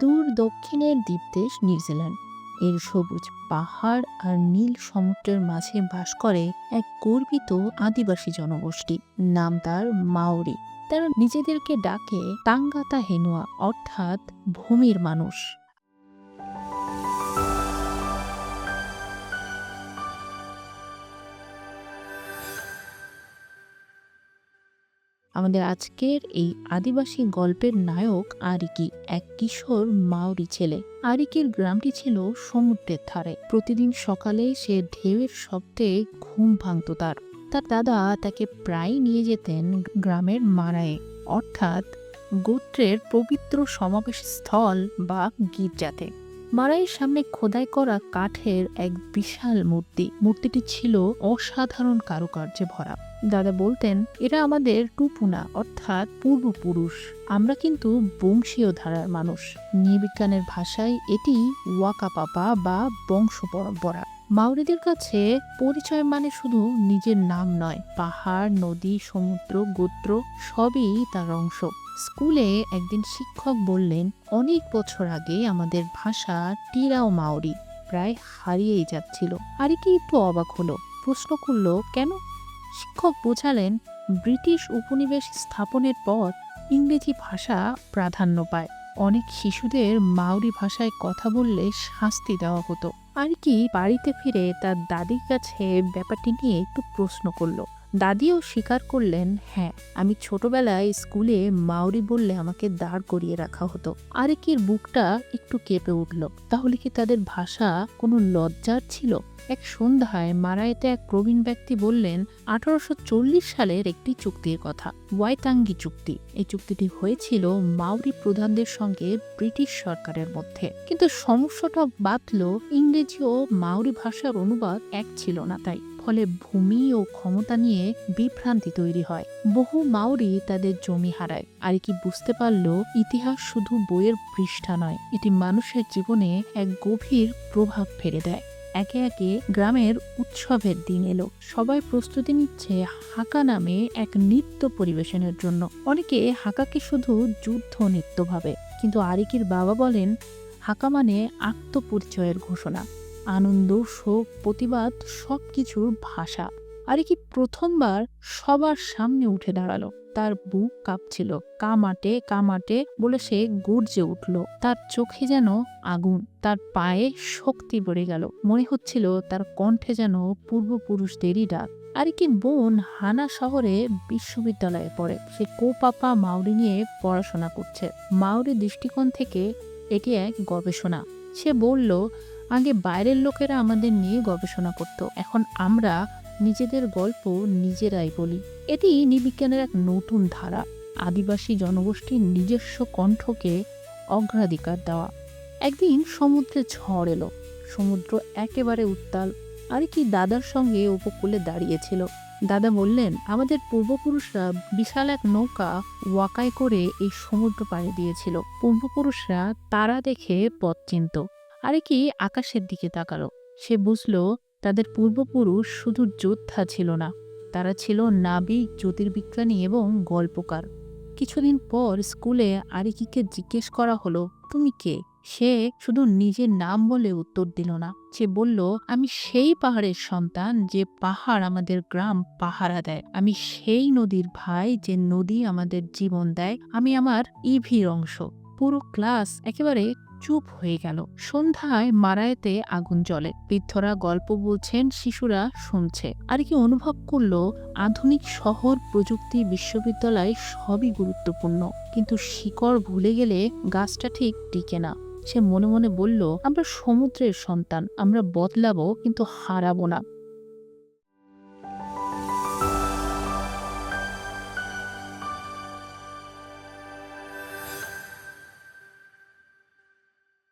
দূর দক্ষিণের দ্বীপদেশ নিউজিল্যান্ড। এর সবুজ পাহাড় আর নীল সমুদ্রের মাঝে বাস করে এক গর্বিত আদিবাসী জনগোষ্ঠী। নাম তার মাওরি। তারা নিজেদেরকে ডাকে তাঙ্গাতা হেনুয়া, অর্থাৎ ভূমির মানুষ। আমাদের আজকের এই আদিবাসী গল্পের নায়ক আরিকি, এক কিশোর মাওরি ছেলে। আরিকির গ্রামটি ছিল সমুদ্রের ধারে। প্রতিদিন সকালে সে ঢেউয়ের শব্দে ঘুম ভাঙত তার। তার দাদা তাকে প্রায় নিয়ে যেতেন গ্রামের মারায়ে। অর্থাৎ গোত্রের পবিত্র সমাবেশ স্থল বা গির্জাতে। মারাইয়ের সামনে খোদাই করা কাঠের এক বিশাল মূর্তি। মূর্তিটি ছিল অসাধারণ কারুকার্যে ভরা। দাদা বলতেন, এরা আমাদের টুপুনা, অর্থাৎ পূর্বপুরুষ। আমরা কিন্তু বংশীয় ধারার মানুষ। নৃবিজ্ঞানের ভাষায় এটি ওয়াকা পাপা বা বংশ পরম্পরা মাউরিদের কাছে পরিচয় মানে শুধু নিজের নাম নয়। পাহাড়, নদী, সমুদ্র, গোত্র, সবই তার অংশ। স্কুলে একদিন শিক্ষক বললেন, অনেক বছর আগে আমাদের ভাষা টিরাও মাওরি প্রায় হারিয়েই যাচ্ছিল। আর কি একটু অবাক হলো, প্রশ্ন করল, কেন? শিক্ষক বোঝালেন, ব্রিটিশ উপনিবেশ স্থাপনের পর ইংরেজি ভাষা প্রাধান্য পায়। অনেক শিশুদের মাওরি ভাষায় কথা বললে শাস্তি দেওয়া হতো। আর কি বাড়িতে ফিরে তার দাদির কাছে ব্যাপারটি নিয়ে একটু প্রশ্ন করল। দাদিও স্বীকার করলেন হ্যাঁ আমি ছোটবেলায় স্কুলে মাওরি বললে আমাকে দাঁড় করিয়ে রাখা হতো। আরেকির বুকটা একটু কেঁপে উঠল। তাহলে কি তাদের ভাষা কোনো লজ্জার ছিল? এক সন্ধ্যায় মারাইতে এক প্রবীণ ব্যক্তি বললেন, আঠারোশো চল্লিশ সালের একটি চুক্তির কথা, ওয়াইতাঙ্গি চুক্তি। এই চুক্তিটি হয়েছিল মাওরি প্রধানদের সঙ্গে ব্রিটিশ সরকারের মধ্যে। কিন্তু সমস্যাটা বাঁধল ইংরেজি ও মাওরি ভাষার অনুবাদ এক ছিল না তাই। ফলে ভূমি ও ক্ষমতা নিয়ে বিভ্রান্তি তৈরি হয়। বহু মাওরি তাদের জমি হারায়। আর কি বুঝতে পারল, ইতিহাস শুধু বইয়ের পৃষ্ঠা নয়, এটি মানুষের জীবনে এক গভীর প্রভাব ফেলে দেয়। একে একে গ্রামের উৎসবের দিন এলো। সবাই প্রস্তুতি নিচ্ছে হাকা নামে এক নৃত্য পরিবেশনের জন্য। অনেকে হাকাকে শুধু যুদ্ধ নৃত্য ভাবে। কিন্তু আরিকির বাবা বলেন, হাকা মানে আত্মপরিচয়ের ঘোষণা। আনন্দ, শোক, প্রতিবাদ সব কিছুর ভাষা। আরে কি প্রথমবার সবার সামনে উঠে দাঁড়াল। তার বুক কাঁপছিল। কামাটে কামাটে বলে সে গর্জে উঠল। তার চোখে যেন আগুন, তার পায়ে শক্তি বেড়ে গেল। মনে হচ্ছিল তার কণ্ঠে যেন পূর্বপুরুষদেরই ডাক। আর কি বোন হানা শহরে বিশ্ববিদ্যালয়ে পড়ে। সে কোপাপা মাউরি নিয়ে পড়াশোনা করছে। মাউরি দৃষ্টিকোণ থেকে এটি এক গবেষণা। সে বলল আগে বাইরের লোকেরা আমাদের নিয়ে গবেষণা করত। এখন আমরা নিজেদের গল্প নিজেরাই বলি। এটি নিবিজ্ঞানের এক নতুন ধারা। আদিবাসী জনগোষ্ঠীর নিজস্ব কণ্ঠকে অগ্রাধিকার দেওয়া। একদিন সমুদ্রে ঝড় এলো। সমুদ্র একেবারে উত্তাল। আর কি দাদার সঙ্গে উপকূলে দাঁড়িয়েছিল। দাদা বললেন, আমাদের পূর্বপুরুষরা বিশাল এক নৌকা ওয়াকায় করে এই সমুদ্র পাড়ি দিয়েছিল। পূর্বপুরুষরা তারা দেখে পথ চিনত। আরে কি, আকাশের দিকে তাকালো। সে বুঝলো, তাদের পূর্বপুরুষ শুধু যোদ্ধা ছিল না। তারা ছিল নাবিক, জ্যোতির্বিজ্ঞানী এবং গল্পকার। কিছুদিন পর স্কুলে আরিকিকে জিজ্ঞেস করা হলো, তুমি কে? সে শুধু নিজের নাম বলে উত্তর দিল না। সে বলল, আমি সেই পাহাড়ের সন্তান যে পাহাড় আমাদের গ্রাম পাহারা দেয়। আমি সেই নদীর ভাই যে নদী আমাদের জীবন দেয়। আমি আমার ইভির অংশ। পুরো ক্লাস একেবারে চুপ হয়ে গেল। সন্ধ্যায় মারায়েতে আগুন জ্বলে। বৃদ্ধরা গল্প বলছেন, শিশুরা শুনছে। আর কি অনুভব করল, আধুনিক শহর প্রযুক্তি বিশ্ববিদ্যালয় সবই গুরুত্বপূর্ণ। কিন্তু শিকড় ভুলে গেলে গাছটা ঠিক টিকে না। সে মনে মনে বলল, আমরা সমুদ্রের সন্তান, আমরা বদলাবো, কিন্তু হারাবো না।